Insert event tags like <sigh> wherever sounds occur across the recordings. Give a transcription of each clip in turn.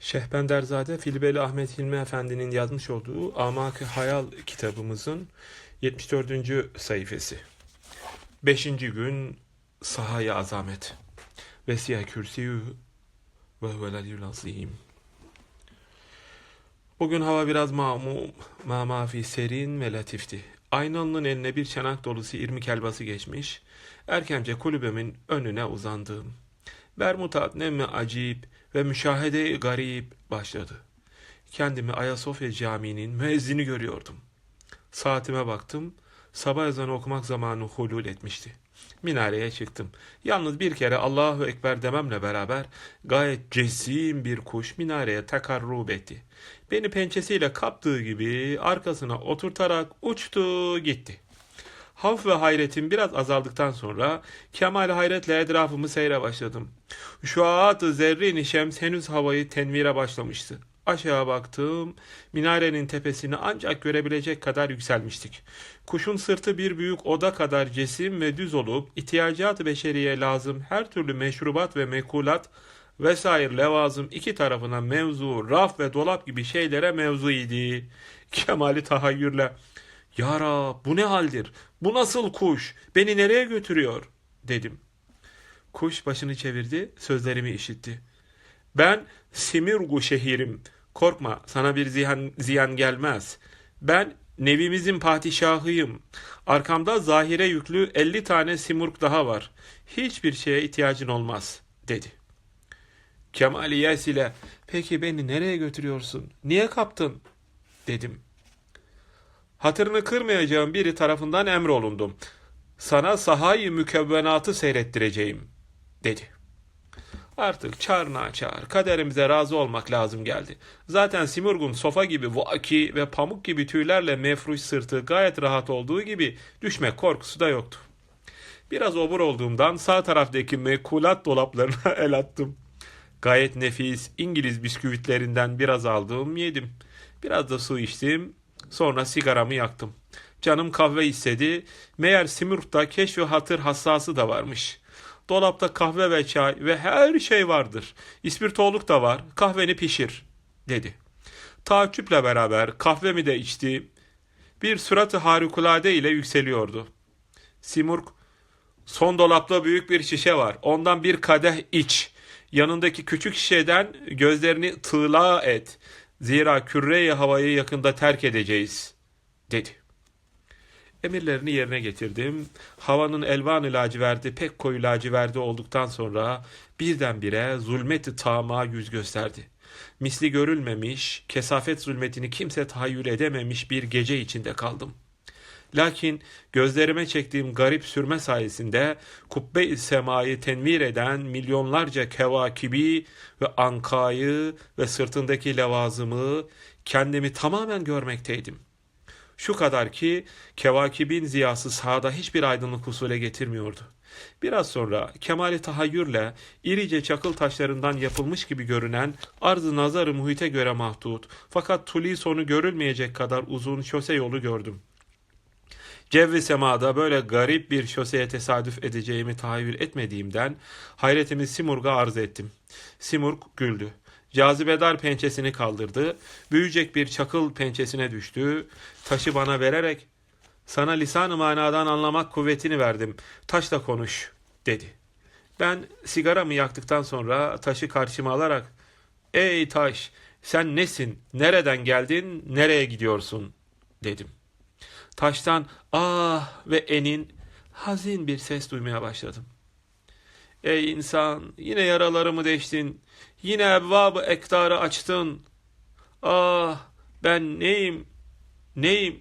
Şehbenderzade Filibeli Ahmet Hilmi Efendi'nin yazmış olduğu Amak-ı Hayal kitabımızın 74. sayfası. 5. gün Sahaya Azamet Vesiye Kürsiyü ve Huvelaliyyül Azim Bugün hava biraz mamum, mamafi serin ve latifti. Aynalının eline bir çanak dolusu irmik helvası geçmiş. Erkence kulübemin önüne uzandım. Bermutat nemme acip ve müşahede garip başladı. Kendimi Ayasofya Camii'nin müezzini görüyordum. Saatime baktım. Sabah ezanı okumak zamanı hulul etmişti. Minareye çıktım. Yalnız bir kere Allahu Ekber dememle beraber gayet cesim bir kuş minareye takarrub etti. Beni pençesiyle kaptığı gibi arkasına oturtarak uçtu gitti. Havf ve hayretim biraz azaldıktan sonra kemal hayretle etrafımı seyre başladım. Şuat-ı zerrin şems henüz havayı tenvire başlamıştı. Aşağı baktım, minarenin tepesini ancak görebilecek kadar yükselmiştik. Kuşun sırtı bir büyük oda kadar cesim ve düz olup, ihtiyacat beşeriye lazım her türlü meşrubat ve mekulat vesaire levazım iki tarafına mevzu, raf ve dolap gibi şeylere mevzu idi. Kemali tahayyürle, ''Ya Rab, bu ne haldir? Bu nasıl kuş? Beni nereye götürüyor?'' dedim. Kuş başını çevirdi, sözlerimi işitti. Ben Simirgu şehirim. Korkma, sana bir ziyan, ziyan gelmez. Ben nevimizin padişahıyım. Arkamda zahire yüklü elli tane simurg daha var. Hiçbir şeye ihtiyacın olmaz, dedi. Kemal Yes ile, peki beni nereye götürüyorsun? Niye kaptın? dedim. Hatırını kırmayacağım biri tarafından emrolundum. Sana sahayı mükevvenatı seyrettireceğim, dedi. Artık çarna çağır, kaderimize razı olmak lazım geldi. Zaten Simurg'un sofa gibi vaki ve pamuk gibi tüylerle mefruş sırtı gayet rahat olduğu gibi düşmek korkusu da yoktu. Biraz obur olduğumdan sağ taraftaki mekulat dolaplarına <laughs> el attım. Gayet nefis İngiliz bisküvitlerinden biraz aldım, yedim. Biraz da su içtim, sonra sigaramı yaktım. Canım kahve istedi, meğer Simurg'da keşf hatır hassası da varmış.'' Dolapta kahve ve çay ve her şey vardır. İspirtoluk da var. Kahveni pişir, dedi. Taaccüple beraber kahvemi de içti. Bir suratı harikulade ile yükseliyordu. Simurg, son dolapta büyük bir şişe var. Ondan bir kadeh iç. Yanındaki küçük şişeden gözlerini tığla et. Zira küre havayı yakında terk edeceğiz, dedi. Emirlerini yerine getirdim. Havanın elvan laciverdi pek koyu laciverdi olduktan sonra birdenbire zulmeti tama yüz gösterdi. Misli görülmemiş, kesafet zulmetini kimse tahayyül edememiş bir gece içinde kaldım. Lakin gözlerime çektiğim garip sürme sayesinde kubbe-i semayı tenvir eden milyonlarca kevakibi ve ankayı ve sırtındaki levazımı kendimi tamamen görmekteydim.'' Şu kadar ki kevakibin ziyası sahada hiçbir aydınlık husule getirmiyordu. Biraz sonra kemali tahayyürle irice çakıl taşlarından yapılmış gibi görünen arz-ı nazarı muhite göre mahdut fakat tuli sonu görülmeyecek kadar uzun şose yolu gördüm. Cevvi semada böyle garip bir şoseye tesadüf edeceğimi tahayyül etmediğimden hayretimi Simurg'a arz ettim. Simurg güldü. Cazibedar pençesini kaldırdı. Büyüyecek bir çakıl pençesine düştü. Taşı bana vererek sana lisan-ı manadan anlamak kuvvetini verdim. Taşla konuş dedi. Ben sigaramı yaktıktan sonra taşı karşıma alarak Ey taş sen nesin? Nereden geldin? Nereye gidiyorsun? dedim. Taştan ah ve enin hazin bir ses duymaya başladım. Ey insan yine yaralarımı deştin. Yine evvab-ı ektarı açtın. Ah ben neyim? Neyim?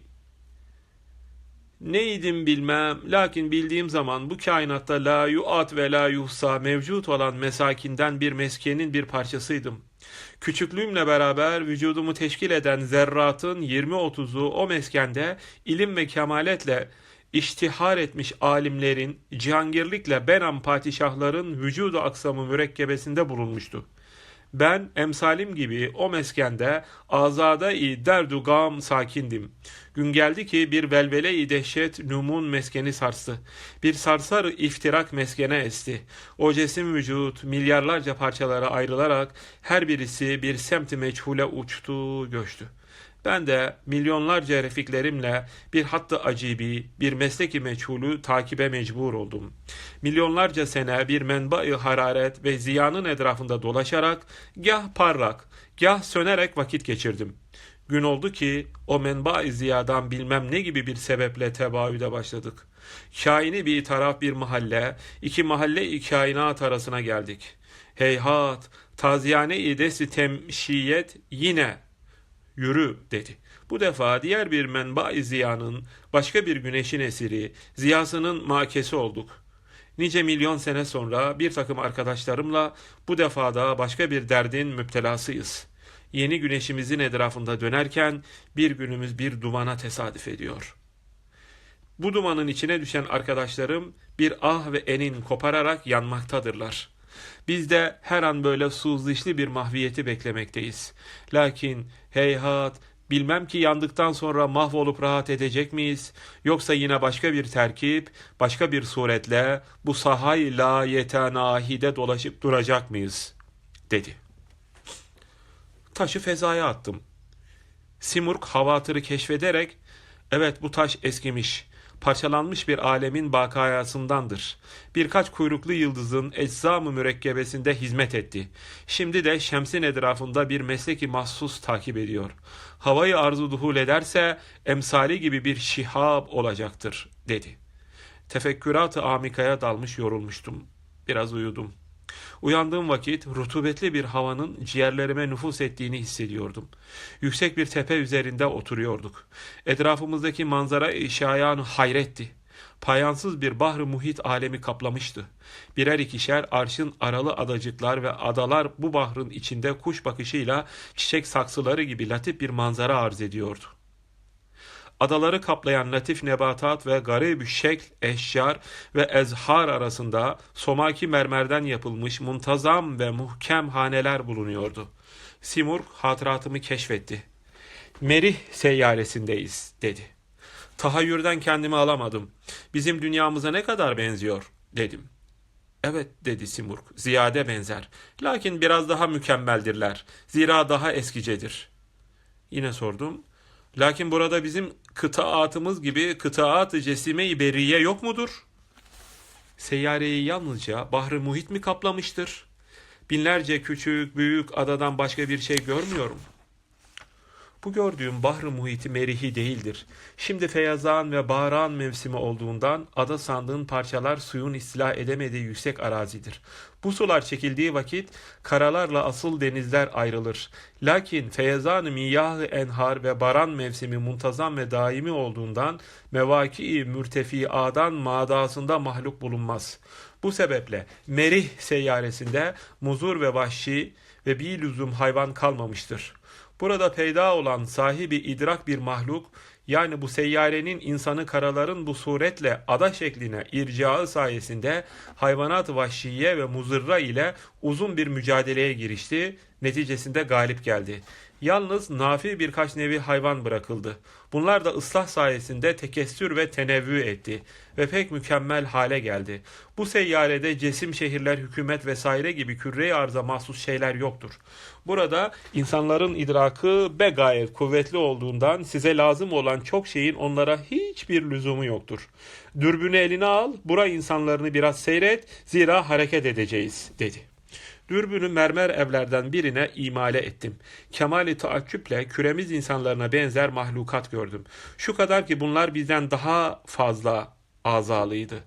Neydim bilmem. Lakin bildiğim zaman bu kainatta la yuat ve la yuhsa mevcut olan mesakinden bir meskenin bir parçasıydım. Küçüklüğümle beraber vücudumu teşkil eden zerratın 20-30'u o meskende ilim ve kemaletle iştihar etmiş alimlerin, cihangirlikle benam padişahların vücudu aksamı mürekkebesinde bulunmuştu. Ben emsalim gibi o meskende azada-i derdu gam sakindim. Gün geldi ki bir velvele-i dehşet numun meskeni sarstı. Bir sarsar iftirak meskene esti. O cesim vücut milyarlarca parçalara ayrılarak her birisi bir semti meçhule uçtu, göçtü. Ben de milyonlarca refiklerimle bir hattı acibi, bir mesleki meçhulü takibe mecbur oldum. Milyonlarca sene bir menba-i hararet ve ziyanın etrafında dolaşarak gah parlak, gah sönerek vakit geçirdim. Gün oldu ki o menba-i ziyadan bilmem ne gibi bir sebeple tebaüde başladık. Kaini bir taraf bir mahalle, iki mahalle-i kainat arasına geldik. Heyhat, taziyane-i desi temşiyet yine yürü dedi. Bu defa diğer bir menba-i ziyanın, başka bir güneşin esiri, ziyasının makesi olduk. Nice milyon sene sonra bir takım arkadaşlarımla bu defada başka bir derdin müptelasıyız. Yeni güneşimizin etrafında dönerken bir günümüz bir dumana tesadüf ediyor. Bu dumanın içine düşen arkadaşlarım bir ah ve enin kopararak yanmaktadırlar.'' Biz de her an böyle suzlişli bir mahviyeti beklemekteyiz. Lakin heyhat, bilmem ki yandıktan sonra mahvolup rahat edecek miyiz? Yoksa yine başka bir terkip, başka bir suretle bu sahay la yetenahide dolaşıp duracak mıyız? dedi. Taşı fezaya attım. Simurg havatırı keşfederek, evet bu taş eskimiş.'' Parçalanmış bir alemin bakayasındandır. Birkaç kuyruklu yıldızın eczam-ı mürekkebesinde hizmet etti. Şimdi de şemsin etrafında bir mesleki mahsus takip ediyor. Havayı arzu duhul ederse emsali gibi bir şihab olacaktır, dedi. Tefekkürat-ı amikaya dalmış yorulmuştum. Biraz uyudum. Uyandığım vakit rutubetli bir havanın ciğerlerime nüfus ettiğini hissediyordum. Yüksek bir tepe üzerinde oturuyorduk. Etrafımızdaki manzara işayan hayretti. Payansız bir bahri muhit alemi kaplamıştı. Birer ikişer arşın aralı adacıklar ve adalar bu bahrın içinde kuş bakışıyla çiçek saksıları gibi latif bir manzara arz ediyordu. Adaları kaplayan latif nebatat ve garib şekl, eşyar ve ezhar arasında somaki mermerden yapılmış muntazam ve muhkem haneler bulunuyordu. Simurg hatıratımı keşfetti. Merih seyyaresindeyiz dedi. Tahayyürden kendimi alamadım. Bizim dünyamıza ne kadar benziyor dedim. Evet dedi Simurg, ziyade benzer. Lakin biraz daha mükemmeldirler. Zira daha eskicedir. Yine sordum. Lakin burada bizim kıtaatımız gibi kıtaat-ı cesime-i beriye yok mudur? Seyyareyi yalnızca bahri muhit mi kaplamıştır? Binlerce küçük, büyük adadan başka bir şey görmüyorum. Bu gördüğüm bahri muhiti merihi değildir. Şimdi feyazan ve bağran mevsimi olduğundan ada sandığın parçalar suyun istila edemediği yüksek arazidir. Bu sular çekildiği vakit karalarla asıl denizler ayrılır. Lakin feyazan-ı miyah enhar ve baran mevsimi muntazam ve daimi olduğundan mevaki-i mürtefiadan madasında mahluk bulunmaz. Bu sebeple Merih seyyaresinde muzur ve vahşi ve bir lüzum hayvan kalmamıştır. Burada peyda olan sahibi idrak bir mahluk, yani bu seyyarenin insanı karaların bu suretle ada şekline ircağı sayesinde hayvanat vahşiye ve muzırra ile uzun bir mücadeleye girişti, neticesinde galip geldi. Yalnız nafi birkaç nevi hayvan bırakıldı. Bunlar da ıslah sayesinde tekessür ve tenevvü etti ve pek mükemmel hale geldi. Bu seyyarede cesim şehirler, hükümet vesaire gibi küre arza mahsus şeyler yoktur. Burada insanların idrakı begayet kuvvetli olduğundan size lazım olan çok şeyin onlara hiçbir lüzumu yoktur. Dürbünü eline al, bura insanlarını biraz seyret, zira hareket edeceğiz, dedi. Dürbünü mermer evlerden birine imale ettim. Kemali taakküple küremiz insanlarına benzer mahlukat gördüm. Şu kadar ki bunlar bizden daha fazla azalıydı.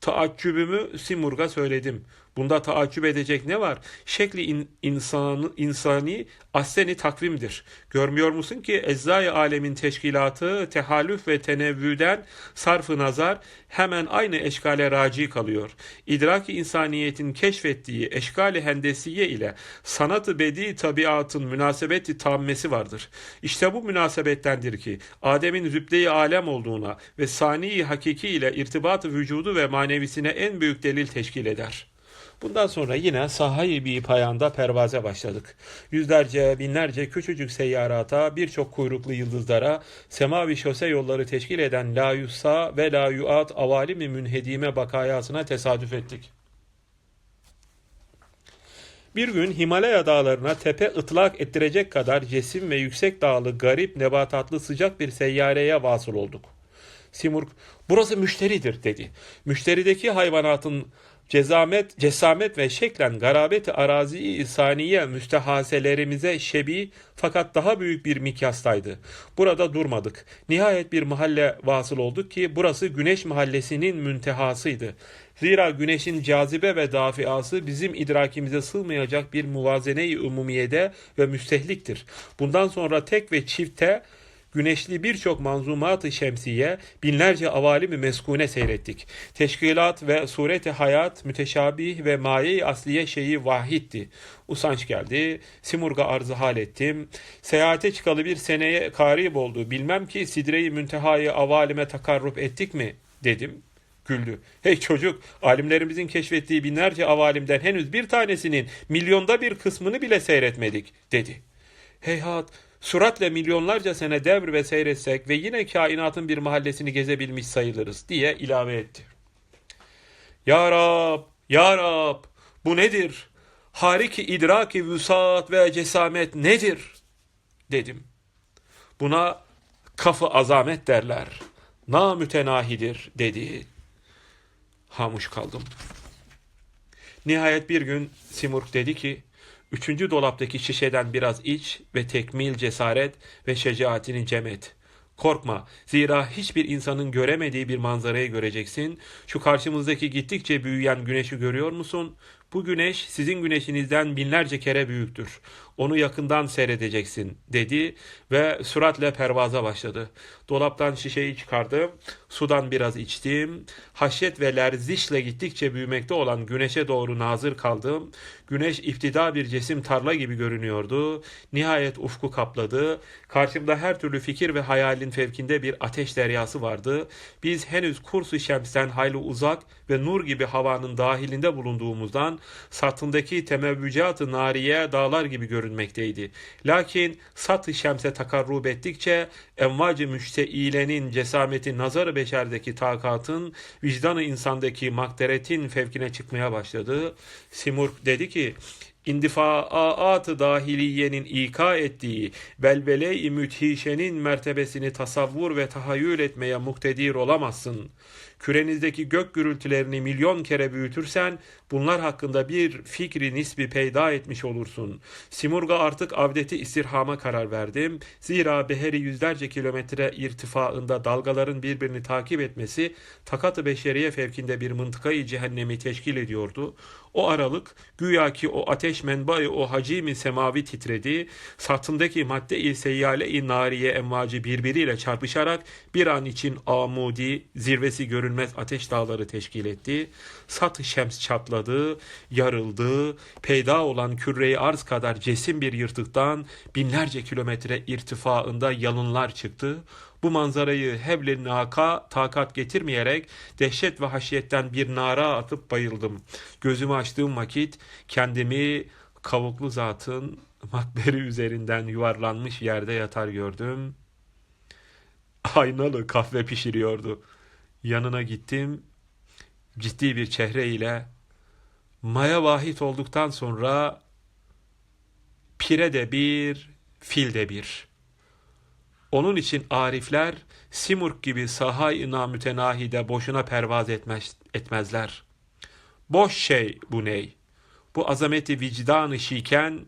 Taaccübümü Simurg'a söyledim. Bunda taaccüp edecek ne var? Şekli in, insanı, insani aseni takvimdir. Görmüyor musun ki eczai alemin teşkilatı tehallüf ve tenevvüden sarfı nazar hemen aynı eşkale raci kalıyor. İdrak-ı insaniyetin keşfettiği eşkali hendesiye ile sanatı bedi tabiatın münasebeti tammesi vardır. İşte bu münasebettendir ki Adem'in zübde-i alem olduğuna ve sani hakiki ile irtibat vücudu ve manevisine en büyük delil teşkil eder.'' Bundan sonra yine sahayı bir payanda pervaze başladık. Yüzlerce, binlerce küçücük seyyarata, birçok kuyruklu yıldızlara, semavi şose yolları teşkil eden la ve la yuat avalimi münhedime bakayasına tesadüf ettik. Bir gün Himalaya dağlarına tepe ıtlak ettirecek kadar cesim ve yüksek dağlı, garip, nebatatlı sıcak bir seyyareye vasıl olduk. Simurg, burası müşteridir dedi. Müşterideki hayvanatın cezamet, cesamet ve şeklen garabeti arazi insaniye müstehaselerimize şebi fakat daha büyük bir mikyastaydı. Burada durmadık. Nihayet bir mahalle vasıl olduk ki burası Güneş Mahallesi'nin müntehasıydı. Zira güneşin cazibe ve dafiası bizim idrakimize sığmayacak bir muvazene-i umumiyede ve müstehliktir. Bundan sonra tek ve çifte güneşli birçok manzumat-ı şemsiye, binlerce avalimi meskune seyrettik. Teşkilat ve sureti hayat müteşabih ve maye-i asliye şeyi vahitti. Usanç geldi, Simurg'a arzı hal ettim. Seyahate çıkalı bir seneye karib oldu. Bilmem ki sidre-i müntehayı avalime takarrub ettik mi? dedim güldü. Hey çocuk, alimlerimizin keşfettiği binlerce avalimden henüz bir tanesinin milyonda bir kısmını bile seyretmedik, dedi. Heyhat, Suratle milyonlarca sene devr ve seyretsek ve yine kainatın bir mahallesini gezebilmiş sayılırız diye ilave etti. Ya Rab, Ya Rab, bu nedir? Hariki idraki vüsat ve cesamet nedir? Dedim. Buna kafı azamet derler. Namütenahidir dedi. Hamuş kaldım. Nihayet bir gün Simurg dedi ki, Üçüncü dolaptaki şişeden biraz iç ve tekmil cesaret ve şecaatini cem et. Korkma, zira hiçbir insanın göremediği bir manzarayı göreceksin. Şu karşımızdaki gittikçe büyüyen güneşi görüyor musun? Bu güneş sizin güneşinizden binlerce kere büyüktür. Onu yakından seyredeceksin dedi ve süratle pervaza başladı. Dolaptan şişeyi çıkardım, sudan biraz içtim. Haşyet ve lerzişle gittikçe büyümekte olan güneşe doğru nazır kaldım. Güneş iftida bir cesim tarla gibi görünüyordu. Nihayet ufku kapladı. Karşımda her türlü fikir ve hayalin fevkinde bir ateş deryası vardı. Biz henüz kursu şemsten hayli uzak ve nur gibi havanın dahilinde bulunduğumuzdan satındaki temevvücat-ı nariye dağlar gibi görünmekteydi. Lakin sat-ı şemse takarrub ettikçe emvacı müşteilenin cesameti nazar-ı beşerdeki takatın vicdanı insandaki makderetin fevkine çıkmaya başladı. Simurg dedi ki indifaat-ı dahiliyenin ika ettiği velvele-i müthişenin mertebesini tasavvur ve tahayyül etmeye muktedir olamazsın. Kürenizdeki gök gürültülerini milyon kere büyütürsen bunlar hakkında bir fikri nisbi peyda etmiş olursun. Simurga artık avdeti istirhama karar verdim. Zira beheri yüzlerce kilometre irtifaında dalgaların birbirini takip etmesi takat-ı beşeriye fevkinde bir mıntıkayı cehennemi teşkil ediyordu. O aralık güya ki o ateş menbaı o hacimi semavi titredi. Satındaki madde-i seyyale-i nariye emvacı birbiriyle çarpışarak bir an için amudi zirvesi görünmez ateş dağları teşkil etti. Sat-ı şems çatladı, yarıldı. Peyda olan küre arz kadar cesim bir yırtıktan binlerce kilometre irtifaında yalınlar çıktı. Bu manzarayı hevle naka takat getirmeyerek dehşet ve haşiyetten bir nara atıp bayıldım. Gözümü açtığım vakit kendimi kavuklu zatın makberi üzerinden yuvarlanmış yerde yatar gördüm. Aynalı kahve pişiriyordu. Yanına gittim. Ciddi bir çehre ile maya vahit olduktan sonra pire de bir, fil de bir.'' Onun için arifler Simurg gibi sahay-ı namütenahide boşuna pervaz etmez, etmezler. Boş şey bu ney? Bu azameti vicdanı şiken,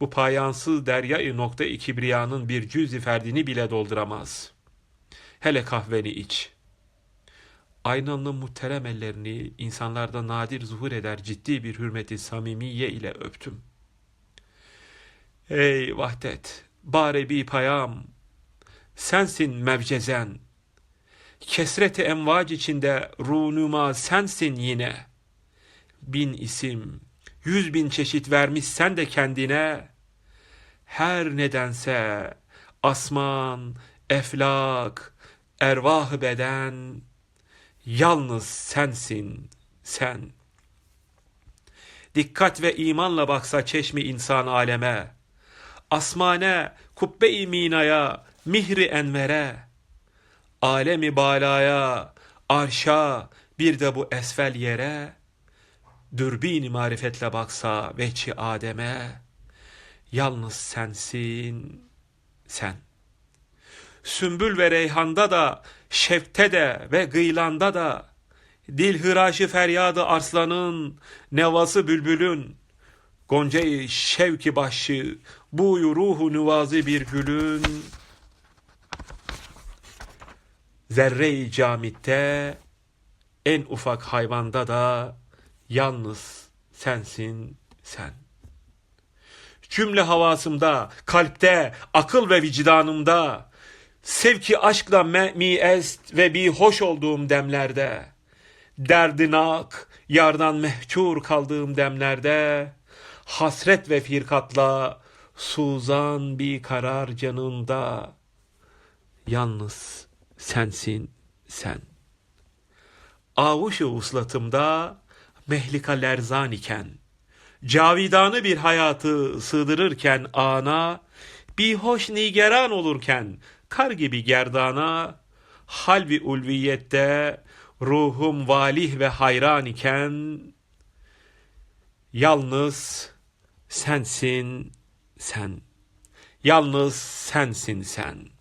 bu payansız derya-i nokta-i kibriyanın bir cüz-i ferdini bile dolduramaz. Hele kahveni iç. Aynanlı muhterem ellerini insanlarda nadir zuhur eder ciddi bir hürmeti samimiye ile öptüm. Ey vahdet, bari bir payam, sensin mevcezen. Kesreti envac içinde runuma sensin yine. Bin isim, yüz bin çeşit vermiş sen de kendine. Her nedense asman, eflak, ervah beden, yalnız sensin sen. dikkat ve imanla baksa çeşmi insan aleme, asmane, kubbe-i minaya, mihri envere, alemi balaya, arşa, bir de bu esfel yere, dürbin marifetle baksa veçi Adem'e, yalnız sensin, sen. Sümbül ve reyhanda da, şevkte de ve gıylanda da, dil hıraşı feryadı arslanın, nevası bülbülün, Goncayı şevki başı, bu ruhu nüvazi bir gülün, zerre-i camitte, en ufak hayvanda da, yalnız sensin sen. Cümle havasımda, kalpte, akıl ve vicdanımda, sevki aşkla me- mi est ve bir hoş olduğum demlerde, derdinak, yardan mehcur kaldığım demlerde, hasret ve firkatla suzan bir karar canımda, yalnız sensin sen. Avuşu uslatımda mehlika lerzan iken, cavidanı bir hayatı sığdırırken ana, bir hoş nigeran olurken, kar gibi gerdana, halbi ulviyette ruhum valih ve hayran iken, yalnız sensin sen, yalnız sensin sen.''